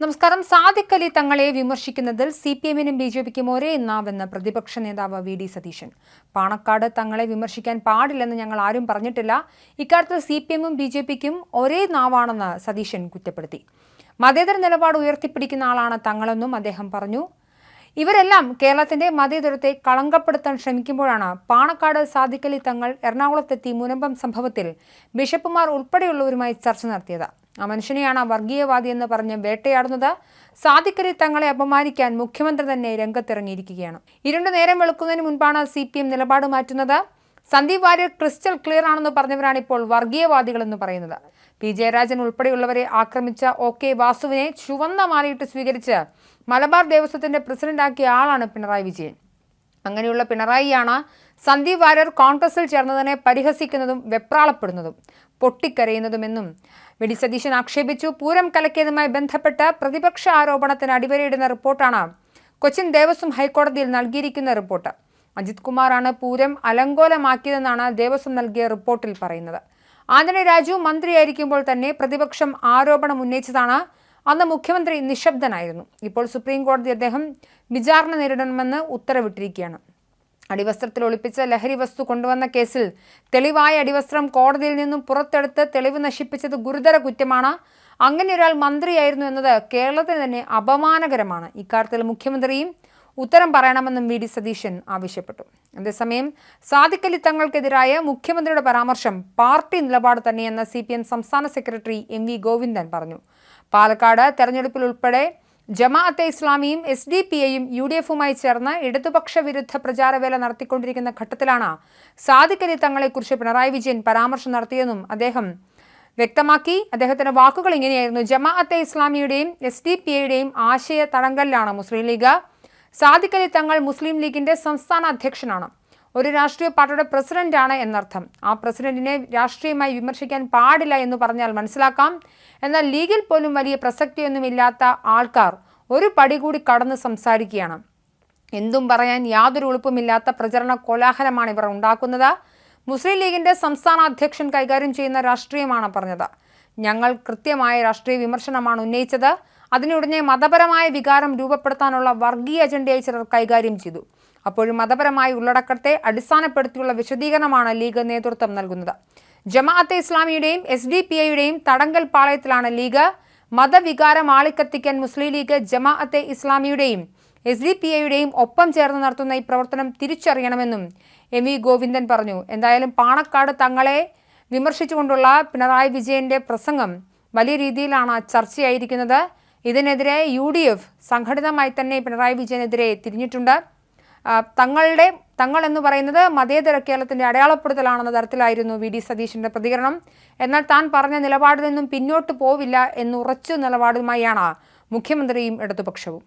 നമസ്കാരം. സാദിഖ് അലി തങ്ങളെ വിമർശിക്കുന്നതിൽ സി പി എമ്മിനും ബി ജെ പിക്കും ഒരേ എന്നാവെന്ന് പ്രതിപക്ഷ നേതാവ് വി ഡി സതീശൻ. പാണക്കാട് തങ്ങളെ വിമർശിക്കാൻ പാടില്ലെന്ന് ഞങ്ങൾ ആരും പറഞ്ഞിട്ടില്ല. ഇക്കാര്യത്തിൽ സി പി എമ്മും ബി ജെ പിക്കും ഒരേ നാവാണെന്ന് സതീശൻ കുറ്റപ്പെടുത്തി. മതേതര നിലപാട് ഉയർത്തിപ്പിടിക്കുന്ന ആളാണ് തങ്ങളെന്നും അദ്ദേഹം പറഞ്ഞു. ഇവരെല്ലാം കേരളത്തിന്റെ മതേതരത്തെ കളങ്കപ്പെടുത്താൻ ശ്രമിക്കുമ്പോഴാണ് പാണക്കാട് സാദിഖ് അലി തങ്ങൾ എറണാകുളത്തെത്തി മുനമ്പം സംഭവത്തിൽ ബിഷപ്പുമാർ ഉൾപ്പെടെയുള്ളവരുമായി ചർച്ച നടത്തിയത്. ആ മനുഷ്യനെയാണ് വർഗീയവാദി എന്ന് പറഞ്ഞ് വേട്ടയാടുന്നത്. സാധിക്കരെ തങ്ങളെ അപമാനിക്കാൻ മുഖ്യമന്ത്രി തന്നെ രംഗത്തിറങ്ങിയിരിക്കുകയാണ്. ഇരുണ്ടു നേരം വെളുക്കുന്നതിന് മുൻപാണ് സി പി എം നിലപാട് മാറ്റുന്നത്. സന്ദീപ് വാര്യർ ക്രിസ്റ്റൽ ക്ലിയർ ആണെന്ന് പറഞ്ഞവരാണ് ഇപ്പോൾ വർഗീയവാദികൾ എന്ന് പറയുന്നത്. പി ജയരാജൻ ഉൾപ്പെടെയുള്ളവരെ ആക്രമിച്ച ഒ കെ വാസുവിനെ ചുവന്ന മാലയിട്ട് സ്വീകരിച്ച് മലബാർ ദേവസ്വത്തിന്റെ പ്രസിഡന്റാക്കിയ ആളാണ് പിണറായി വിജയൻ. അങ്ങനെയുള്ള പിണറായിയാണ് സന്ദീപ് വാര്യർ കോൺഗ്രസിൽ ചേർന്നതിനെ പരിഹസിക്കുന്നതും വെപ്രാളപ്പെടുന്നതും പൊട്ടിക്കരയുന്നതുമെന്നും വെടി സതീശൻ ആക്ഷേപിച്ചു. പൂരം കലക്കിയതുമായി ബന്ധപ്പെട്ട് പ്രതിപക്ഷ ആരോപണത്തിന് അടിവരയിടുന്ന റിപ്പോർട്ടാണ് കൊച്ചിൻ ദേവസ്വം ഹൈക്കോടതിയിൽ നൽകിയിരിക്കുന്ന റിപ്പോർട്ട്. അജിത് കുമാറാണ് പൂരം അലങ്കോലമാക്കിയതെന്നാണ് ദേവസ്വം നൽകിയ റിപ്പോർട്ടിൽ പറയുന്നത്. ആന്റണി രാജു മന്ത്രിയായിരിക്കുമ്പോൾ തന്നെ പ്രതിപക്ഷം ആരോപണം ഉന്നയിച്ചതാണ് അന്ന് മുഖ്യമന്ത്രി നിശബ്ദനായിരുന്നു. ഇപ്പോൾ സുപ്രീം കോടതി അദ്ദേഹം വിചാരണ നേരിടണമെന്ന് ഉത്തരവിട്ടിരിക്കുകയാണ്. അടിവസ്ത്രത്തിൽ ഒളിപ്പിച്ച ലഹരി വസ്തു കൊണ്ടുവന്ന കേസിൽ തെളിവായ അടിവസ്ത്രം കോടതിയിൽ നിന്നും പുറത്തെടുത്ത് തെളിവ് നശിപ്പിച്ചത് ഗുരുതര കുറ്റമാണ്. അങ്ങനെ ഒരാൾ മന്ത്രിയായിരുന്നു എന്നത് കേരളത്തിന് തന്നെ അപമാനകരമാണ്. ഇക്കാര്യത്തിൽ മുഖ്യമന്ത്രിയും ഉത്തരം പറയണമെന്നും വി. ഡി. സതീശൻ ആവശ്യപ്പെട്ടു. അതേസമയം സാദിഖലി തങ്ങൾക്കെതിരായ മുഖ്യമന്ത്രിയുടെ പരാമർശം പാർട്ടി നിലപാട് തന്നെയെന്ന് സി സംസ്ഥാന സെക്രട്ടറി എം വി ഗോവിന്ദൻ പറഞ്ഞു. പാലക്കാട് തെരഞ്ഞെടുപ്പിൽ ഉൾപ്പെടെ ജമാഅത്തെ ഇസ്ലാമിയും എസ് ഡി പി എയും യു ഡി എഫുമായി ചേർന്ന് ഇടതുപക്ഷ വിരുദ്ധ പ്രചാരവേല നടത്തിക്കൊണ്ടിരിക്കുന്ന ഘട്ടത്തിലാണ് സാദിഖലി തങ്ങളെക്കുറിച്ച് പിണറായി വിജയൻ പരാമർശം നടത്തിയെന്നും അദ്ദേഹം വ്യക്തമാക്കി. അദ്ദേഹത്തിന്റെ വാക്കുകൾ ഇങ്ങനെയായിരുന്നു. ജമാഅത്തെ ഇസ്ലാമിയുടെയും എസ് ഡി പി ഐയുടെയും ആശയ തടങ്കലിലാണ് മുസ്ലിം ലീഗ്. സാദിഖലി തങ്ങൾ മുസ്ലിം ലീഗിന്റെ സംസ്ഥാന അധ്യക്ഷനാണ്. ഒരു രാഷ്ട്രീയ പാർട്ടിയുടെ പ്രസിഡന്റാണ് എന്നർത്ഥം. ആ പ്രസിഡന്റിനെ രാഷ്ട്രീയമായി വിമർശിക്കാൻ പാടില്ല എന്ന് പറഞ്ഞാൽ മനസ്സിലാക്കാം. എന്നാൽ ലീഗിൽ പോലും വലിയ പ്രസക്തിയൊന്നുമില്ലാത്ത ആൾക്കാർ ഒരു പടി കൂടി കടന്ന് സംസാരിക്കുകയാണ്. എന്തും പറയാൻ യാതൊരു എളുപ്പമില്ലാത്ത പ്രചരണ കോലാഹലമാണ് ഇവർ ഉണ്ടാക്കുന്നത്. മുസ്ലിം ലീഗിന്റെ സംസ്ഥാന അധ്യക്ഷൻ കൈകാര്യം ചെയ്യുന്ന രാഷ്ട്രീയമാണ് പറഞ്ഞത്. ഞങ്ങൾ കൃത്യമായ രാഷ്ട്രീയ വിമർശനമാണ് ഉന്നയിച്ചത്. അതിനുടനെ മതപരമായ വികാരം രൂപപ്പെടുത്താനുള്ള വർഗീയ അജണ്ടയായി ചിലർ കൈകാര്യം ചെയ്തു. അപ്പോഴും മതപരമായ ഉള്ളടക്കത്തെ അടിസ്ഥാനപ്പെടുത്തിയുള്ള വിശദീകരണമാണ് ലീഗ് നേതൃത്വം നൽകുന്നത്. ജമാഅത്തെ ഇസ്ലാമിയുടെയും എസ് ഡി പി ഐയുടെയും തടങ്കൽ പാളയത്തിലാണ് ലീഗ് മതവികാരം ആളിക്കത്തിക്കാൻ മുസ്ലിം ലീഗ് ജമാഅത്തെ ഇസ്ലാമിയുടെയും എസ് ഡി പി ഐയുടെയും ഒപ്പം ചേർന്ന് നടത്തുന്ന ഈ പ്രവർത്തനം തിരിച്ചറിയണമെന്നും എം വി ഗോവിന്ദൻ പറഞ്ഞു. എന്തായാലും പാണക്കാട് തങ്ങളെ വിമർശിച്ചുകൊണ്ടുള്ള പിണറായി വിജയന്റെ പ്രസംഗം വലിയ രീതിയിലാണ് ചർച്ചയായിരിക്കുന്നത്. ഇതിനെതിരെ യു ഡി എഫ് സംഘടിതമായി തന്നെ പിണറായി വിജയനെതിരെ തിരിഞ്ഞിട്ടുണ്ട്. തങ്ങളുടെ തങ്ങൾ എന്ന് പറയുന്നത് മതേതര കേരളത്തിന്റെ അടയാളപ്പെടുത്തലാണെന്ന തരത്തിലായിരുന്നു വി ഡി സതീശന്റെ പ്രതികരണം. എന്നാൽ താൻ പറഞ്ഞ നിലപാടിൽ നിന്നും പിന്നോട്ട് പോവില്ല എന്നുറച്ചു നിലപാടുമായാണ് മുഖ്യമന്ത്രിയും ഇടതുപക്ഷവും.